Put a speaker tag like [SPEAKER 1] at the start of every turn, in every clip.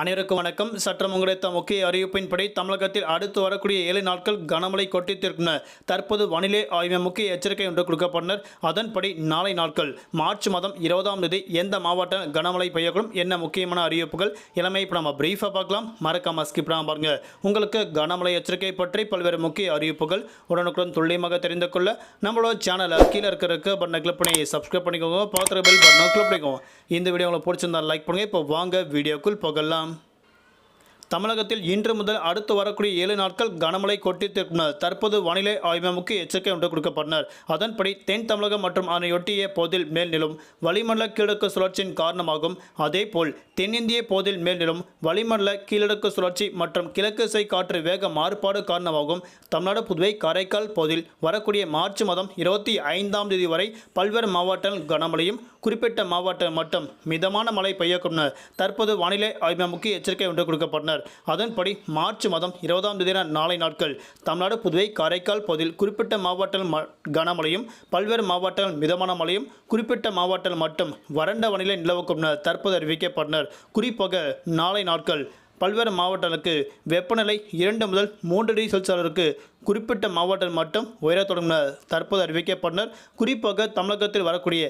[SPEAKER 1] அனைவருக்கும் வணக்கம். சற்றம் கிடைத்த முக்கிய அறிவிப்பின்படி தமிழகத்தில் அடுத்து வரக்கூடிய ஏழு நாட்கள் கனமழை கொட்டித்திருக்கும் தற்போது வானிலை ஆய்வு முக்கிய எச்சரிக்கை ஒன்று கொடுக்கப்பட்டனர். அதன்படி நாளை நாட்கள் மார்ச் மாதம் இருபதாம் தேதி எந்த மாவட்ட கனமழை பெய்யக்கூடும் என்ன முக்கியமான அறிவிப்புகள் இளமை இப்போ நம்ம பிரீஃபாக பார்க்கலாம். மறக்காம ஸ்கிப் பண்ணாம பாருங்க. உங்களுக்கு கனமழை எச்சரிக்கை பற்றி பல்வேறு முக்கிய அறிவிப்புகள் உடனுக்குடன் துல்லியமாக தெரிந்து கொள்ள நம்மளோட சேனலை கீழே இருக்கிற பட்டனை கிளிக் பண்ணி சப்ஸ்கிரைப் பண்ணிக்கோங்க. பார்த்துருக்க பெல் பட்டனை கிளிக் பண்ணிக்கோங்க. இந்த வீடியோ உங்களுக்கு பிடிச்சிருந்தா லைக் பண்ணுங்க. இப்போ வாங்க வீடியோக்குள் போகலாம். தமிழகத்தில் இன்று முதல் அடுத்து வரக்கூடிய ஏழு நாட்கள் கனமழை கொட்டித்திருக்கிறது தற்போது வானிலை ஆய்வு முக்கிய எச்சரிக்கை ஒன்று கொடுக்கப்பட்டனர். அதன்படி தென் தமிழகம் மற்றும் அதனையொட்டிய போதில் மேல்நிலும் வளிமண்டல கீழடுக்கு சுழற்சியின் காரணமாகும். அதேபோல் தென்னிந்திய போதில் மேல்நிலும் வளிமண்டல கீழடுக்கு சுழற்சி மற்றும் கிழக்கு திசை காற்று வேக மாறுபாடு காரணமாகும். தமிழ்நாடு புதுவை காரைக்கால் போதில் வரக்கூடிய மார்ச் மாதம் இருபத்தி ஐந்தாம் தேதி வரை பல்வேறு மாவட்டங்கள் கனமழையும் குறிப்பிட்ட மாவட்டம் மட்டும் மிதமான மழை பெய்யக்கூடும் தற்போது வானிலை ஆய்வு முக்கிய எச்சரிக்கை ஒன்று கொடுக்கப்பட்டனர். அதன்படி மார்ச் மாதம் இருபதாம் தேதி நாளை நாட்கள் தமிழ்நாடு புதுவை காரைக்கால் பகுதியில் குறிப்பிட்ட மாவட்டங்கள் ம- கனமழையும் பல்வேறு மாவட்டங்கள் மிதமான மழையும் குறிப்பிட்ட மாவட்டங்கள் மட்டும் வறண்ட வானிலை நிலவக்கும் தற்போது அறிவிக்கப்பட்டனர். குறிப்பாக நாளை நாட்கள் பல்வேறு மாவட்டங்களுக்கு வெப்பநிலை இரண்டு முதல் மூன்று டிகிரி செல்சியஸ் அளவிற்கு குறிப்பிட்ட மாவட்டம் மட்டும் உயரத் தொடங்கினர். தற்போது அறிவிக்கப்பட்டனர் குறிப்பாக தமிழகத்தில் வரக்கூடிய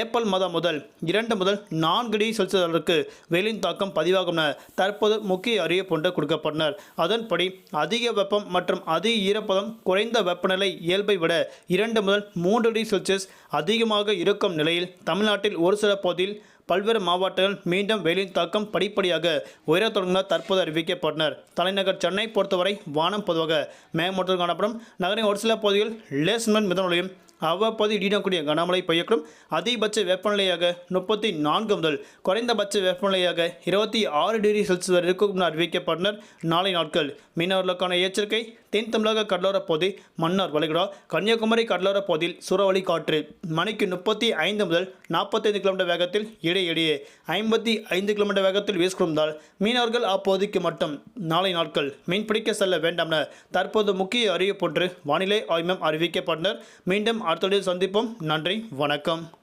[SPEAKER 1] ஏப்ரல் மாதம் முதல் இரண்டு முதல் நான்கு டிகிரி செல்சியஸ் அளவிற்கு வெயிலின் தாக்கம் பதிவாகும் தற்போது முக்கிய அறிவிப்பு ஒன்று கொடுக்கப்பட்டனர். அதன்படி அதிக வெப்பம் மற்றும் அதிக ஈரப்பதம் குறைந்த வெப்பநிலை இயல்பை விட இரண்டு முதல் மூன்று டிகிரி செல்சியஸ் அதிகமாக இருக்கும் நிலையில் தமிழ்நாட்டில் ஒரு சில பகுதியில் பல்வேறு மாவட்டங்கள் மீண்டும் வெயிலின் தாக்கம் படிப்படியாக உயரத் தொடங்க தற்போது அறிவிக்கப்பட்டனர். தலைநகர் சென்னை பொறுத்தவரை வானம் பொதுவாக மேகமூட்டத்துடன் காணப்படும். நகரின் ஒரு சில பகுதிகள் லேஸ்மன் மிதமலையும் அவ்வப்போது இடிடக்கூடிய கனமழை பெய்யக்கூடும். அதிகபட்ச வெப்பநிலையாக முப்பத்தி நான்கு முதல் குறைந்தபட்ச வெப்பநிலையாக இருபத்தி ஆறு டிகிரி செல்சியஸ் வரை இருக்கும் அறிவிக்கப்பட்டனர். நாளை நாட்கள் மீனவர்களுக்கான எச்சரிக்கை. தென் தமிழக கடலோரப் பகுதி மன்னார் வளைகுடா கன்னியாகுமரி கடலோர பகுதியில் சூறாவளி காற்று மணிக்கு முப்பத்தி ஐந்து முதல் நாற்பத்தைந்து கிலோமீட்டர் வேகத்தில் இடையிடையே ஐம்பத்தி ஐந்து கிலோமீட்டர் வேகத்தில் வீசிக்கொண்டால் மீனவர்கள் அப்போதைக்கு மட்டும் நாளை நாட்கள் மீன்பிடிக்க செல்ல வேண்டாம் என தற்போது முக்கிய அறிவிப்பொன்று வானிலை ஆய்வம் அறிவிக்கப்பட்டனர். மீண்டும் அடுத்த சந்திப்போம். நன்றி வணக்கம்.